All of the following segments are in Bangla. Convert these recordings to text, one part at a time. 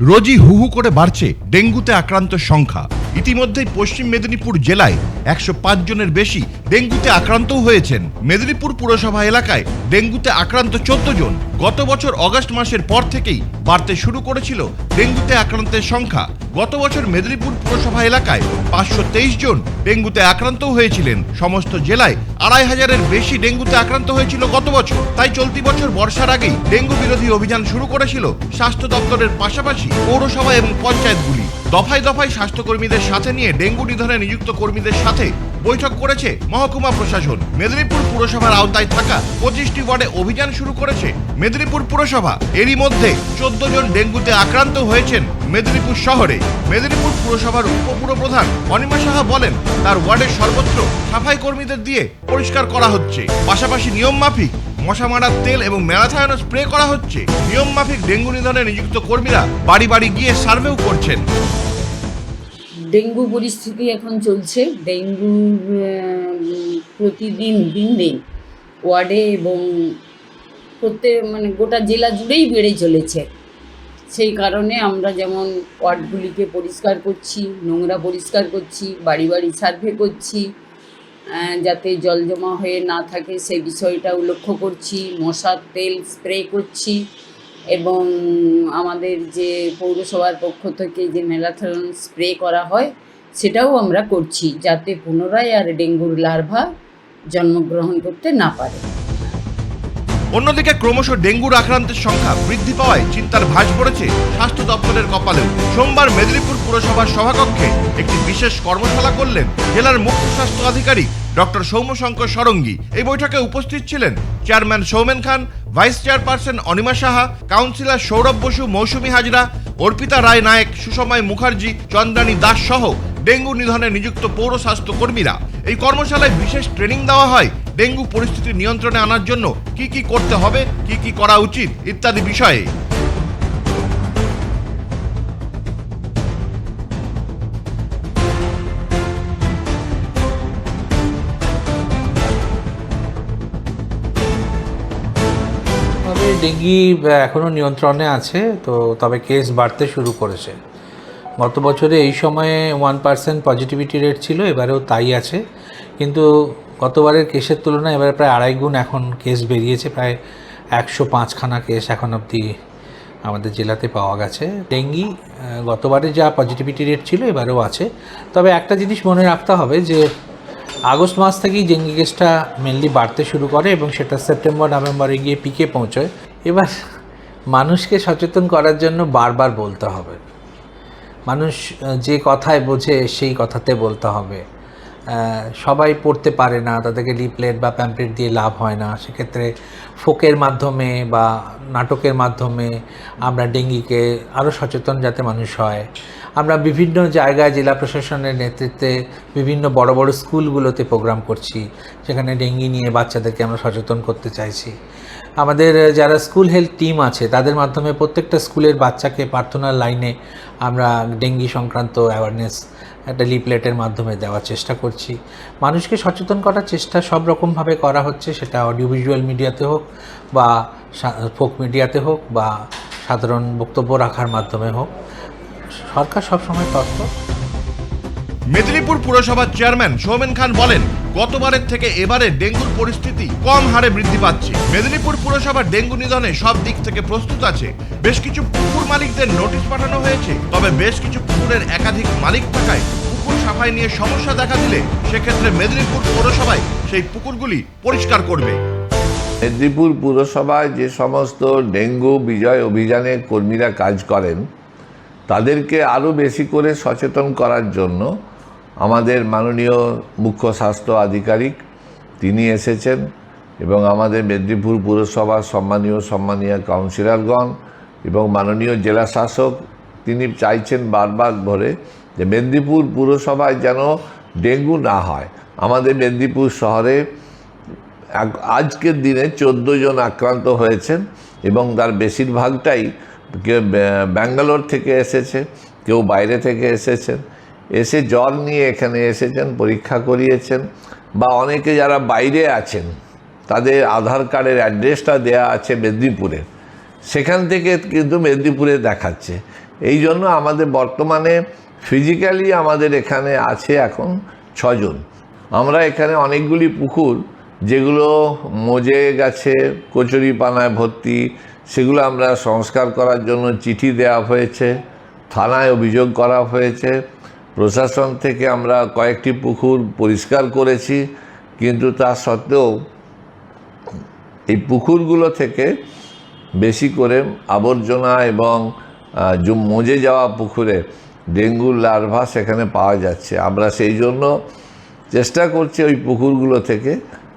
রোজই হু হু করে বাড়ছে ডেঙ্গুতে আক্রান্ত সংখ্যা। ইতিমধ্যেই পশ্চিম মেদিনীপুর জেলায় একশো পাঁচ জনের বেশি ডেঙ্গুতে আক্রান্ত হয়েছেন। মেদিনীপুর পুরসভা এলাকায় ডেঙ্গুতে আক্রান্ত চোদ্দ জন। গত বছর অগস্ট মাসের পর থেকেই বাড়তে শুরু করেছিল ডেঙ্গুতে আক্রান্তের সংখ্যা। গত বছর মেদিনীপুর পুরসভা এলাকায় পাঁচশো তেইশ জন ডেঙ্গুতে আক্রান্তও হয়েছিলেন। সমস্ত জেলায় আড়াই হাজারের বেশি ডেঙ্গুতে আক্রান্ত হয়েছিল গত বছর। তাই চলতি বছর বর্ষার আগেই ডেঙ্গু বিরোধী অভিযান শুরু করেছিল স্বাস্থ্য দপ্তরের পাশাপাশি পৌরসভা এবং পঞ্চায়েতগুলি। দফায় দফায় স্বাস্থ্যকর্মীদের সাথে নিয়ে ডেঙ্গু নিধনে নিযুক্ত কর্মীদের সাথে বৈঠক করেছে মহকুমা প্রশাসন। মেদিনীপুর পুরসভার আওতায় থাকা পঁচিশটি ওয়ার্ডে অভিযান শুরু করেছে মেদিনীপুর পুরসভা। এরই মধ্যে চোদ্দ জন ডেঙ্গুতে আক্রান্ত হয়েছেন মেদিনীপুর শহরে। মেদিনীপুর পুরসভার উপপুরপ্রধান অনিমা সাহা বলেন, তার ওয়ার্ডের সর্বত্র সাফাই কর্মীদের দিয়ে পরিষ্কার করা হচ্ছে। পাশাপাশি নিয়ম মাফিক মশা মারার তেল এবং ম্যালাথায়নও স্প্রে করা হচ্ছে। নিয়ম মাফিক ডেঙ্গু নিধনে নিযুক্ত কর্মীরা বাড়ি বাড়ি গিয়ে সার্ভেও করছেন। ডেঙ্গু পরিস্থিতি এখন চলছে। ডেঙ্গু প্রতিদিন, দিন দিন ওয়ার্ডে এবং প্রত্যেক মানে গোটা জেলা জুড়েই বেড়ে চলেছে। সেই কারণে আমরা যেমন ওয়ার্ডগুলিকে পরিষ্কার করছি, নোংরা পরিষ্কার করছি বাড়ি বাড়ি সার্ভে করছি যাতে জল জমা হয়ে না থাকে সেই বিষয়টাও লক্ষ্য করছি, মশার তেল স্প্রে করছি। এবং আমাদের যে পৌরসভার পক্ষ থেকে যে ম্যালাথন স্প্রে করা হয়, সেটাও আমরা করছি যাতে পুনরায় আর ডেঙ্গুর লার্ভা জন্মগ্রহণ করতে না পারে। অন্যদিকে ক্রমশ ডেঙ্গুর আক্রান্তের সংখ্যা বৃদ্ধি পাওয়ায় চিন্তার ভাঁজ পড়েছে স্বাস্থ্য দপ্তরের কপালেও। সোমবার মেদিনীপুর পুরসভার সভাকক্ষে একটি বিশেষ কর্মশালা করলেন জেলার মুখ্য স্বাস্থ্য আধিকারিক ডক্টর সৌম্যশঙ্কর সরঙ্গী। এই বৈঠকে উপস্থিত ছিলেন chairman Soumen Khan, vice chairperson Anima Saha, councillor Sourav Basu, Mousumi Hazra, Arpita Roy Nayek Susamay Mukherjee, Chandrani Das সহ ডেঙ্গু নিধনে নিযুক্ত পৌর স্বাস্থ্য কর্মীরা। এই কর্মশালায় বিশেষ ট্রেনিং দেওয়া হয় ডেঙ্গু পরিস্থিতি নিয়ন্ত্রণে আনার জন্য কি কি করতে হবে, কি কি করা উচিত, ইত্যাদি বিষয়ে। ডেঙ্গি এখনও নিয়ন্ত্রণে আছে, তো তবে কেস বাড়তে শুরু করেছে। গত বছরে এই সময়ে ওয়ান পার্সেন্ট পজিটিভিটি রেট ছিল, এবারেও তাই আছে। কিন্তু গতবারের কেসের তুলনায় এবারে প্রায় আড়াই গুণ এখন কেস বেরিয়েছে, প্রায় একশো পাঁচখানা কেস এখন অবধি আমাদের জেলাতে পাওয়া গেছে। ডেঙ্গি গতবারে যা পজিটিভিটি রেট ছিল এবারেও আছে। তবে একটা জিনিস মনে রাখতে হবে যে, আগস্ট মাস থেকেই ডেঙ্গি কেসটা মেনলি বাড়তে শুরু করে এবং সেটা সেপ্টেম্বর, নভেম্বরে গিয়ে পিকে পৌঁছয়। এবার মানুষকে সচেতন করার জন্য বারবার বলতে হবে। মানুষ যে কথায় বোঝে সেই কথাতে বলতে হবে। সবাই পড়তে পারে না, তাদেরকে লিপলেট বা প্যাম্পলেট দিয়ে লাভ হয় না। সেক্ষেত্রে ফোকের মাধ্যমে বা নাটকের মাধ্যমে আমরা ডেঙ্গিকে আরও সচেতন যাতে মানুষ হয়। আমরা বিভিন্ন জায়গায় জেলা প্রশাসনের নেতৃত্বে বিভিন্ন বড় বড় স্কুলগুলোতে প্রোগ্রাম করছি সেখানে ডেঙ্গি নিয়ে বাচ্চাদেরকে আমরা সচেতন করতে চাইছি। আমাদের যারা স্কুল হেলথ টিম আছে, তাদের মাধ্যমে প্রত্যেকটা স্কুলের বাচ্চাকে প্রার্থনার লাইনে আমরা ডেঙ্গি সংক্রান্ত অ্যাওয়ারনেস একটা লিপলেটের মাধ্যমে দেওয়ার চেষ্টা করছি। মানুষকে সচেতন করার চেষ্টা সব রকমভাবে করা হচ্ছে, সেটা অডিও ভিজুয়াল মিডিয়াতে হোক বা ফোক মিডিয়াতে হোক বা সাধারণ বক্তব্য রাখার মাধ্যমে হোক। সরকার সবসময় তৎপর। মেদিনীপুর পুরসভার চেয়ারম্যান সৌমেন খান বলেন গতবারের থেকে এবারে ডেঙ্গুর পরিস্থিতি কম হারে বৃদ্ধি পাচ্ছে। মেদিনীপুর পুরসভা ডেঙ্গু নিধনে সব দিক থেকে প্রস্তুত আছে। বেশ কিছু পুকুর মালিকদের নোটিশ পাঠানো হয়েছে, তবে বেশ কিছু পুকুরের একাধিক মালিক থাকায় পুকুর সাফাই নিয়ে সমস্যা দেখা দিলে সেক্ষেত্রে মেদিনীপুর পৌরসভায় সেই পুকুরগুলি পরিষ্কার করবে। মেদিনীপুর পুরসভায় যে সমস্ত ডেঙ্গু বিজয় অভিযানে কর্মীরা কাজ করেন, তাদেরকে আরও বেশি করে সচেতন করার জন্য আমাদের মাননীয় মুখ্য স্বাস্থ্য আধিকারিক, তিনি এসেছেন এবং আমাদের মেদিনীপুর পুরসভার সম্মানীয় সম্মানীয় কাউন্সিলরগণ এবং মাননীয় জেলা শাসক, তিনি চাইছেন বারবার ধরে যে মেদিনীপুর পুরসভায় যেন ডেঙ্গু না হয়। আমাদের মেদিনীপুর শহরে আজকের দিনে চোদ্দ জন আক্রান্ত হয়েছেন এবং তার বেশিরভাগটাই কেউ ব্যাঙ্গালোর থেকে এসেছে, কেউ বাইরে থেকে এসেছেন। এসে জ্বর নিয়ে এখানে এসেছেন, পরীক্ষা করিয়েছেন, বা অনেকে যারা বাইরে আছেন, তাদের আধার কার্ডের অ্যাড্রেসটা দেয়া আছে মেদিনীপুরে। সেখান থেকে কিন্তু মেদিনীপুরে দেখাচ্ছে। এই জন্য আমাদের বর্তমানে ফিজিক্যালি আমাদের এখানে আছে এখন ছজন। আমরা এখানে অনেকগুলি পুকুর, যেগুলো মজে গেছে, কচুরিপানায় ভর্তি, সেগুলো আমরা সংস্কার করার জন্য চিঠি দেওয়া হয়েছে, থানায় অভিযোগ করা হয়েছে। প্রশাসন থেকে আমরা কয়েকটি পুকুর পরিষ্কার করেছি, কিন্তু তা সত্ত্বেও এই পুকুরগুলো থেকে বেশি করে আবর্জনা এবং মজে যাওয়া পুকুরে ডেঙ্গুর লার্ভা সেখানে পাওয়া যাচ্ছে। আমরা সেই জন্য চেষ্টা করছি ওই পুকুরগুলো থেকে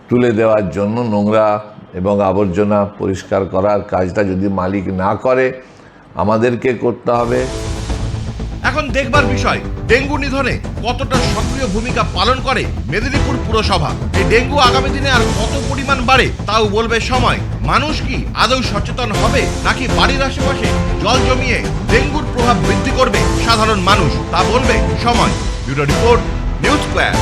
তুলে দেওয়ার জন্য নোংরা এবং আবর্জনা পরিষ্কার করার কাজটা যদি মালিক না করে, আমাদেরকে করতে হবে। এখন দেখবার বিষয়, ডেঙ্গু নিধনে কতটা সক্রিয় ভূমিকা পালন করে মেদিনীপুর পুরসভা? এই ডেঙ্গু আগামী দিনে আর কত পরিমাণ বাড়ে, তাও বলবে সময়। মানুষ কি আদৌ সচেতন হবে, নাকি বাড়ির আশেপাশে জল জমিয়ে ডেঙ্গুর প্রভাব বৃদ্ধি করবে সাধারণ মানুষ? তা বলবে সময়। Bureau report, news square.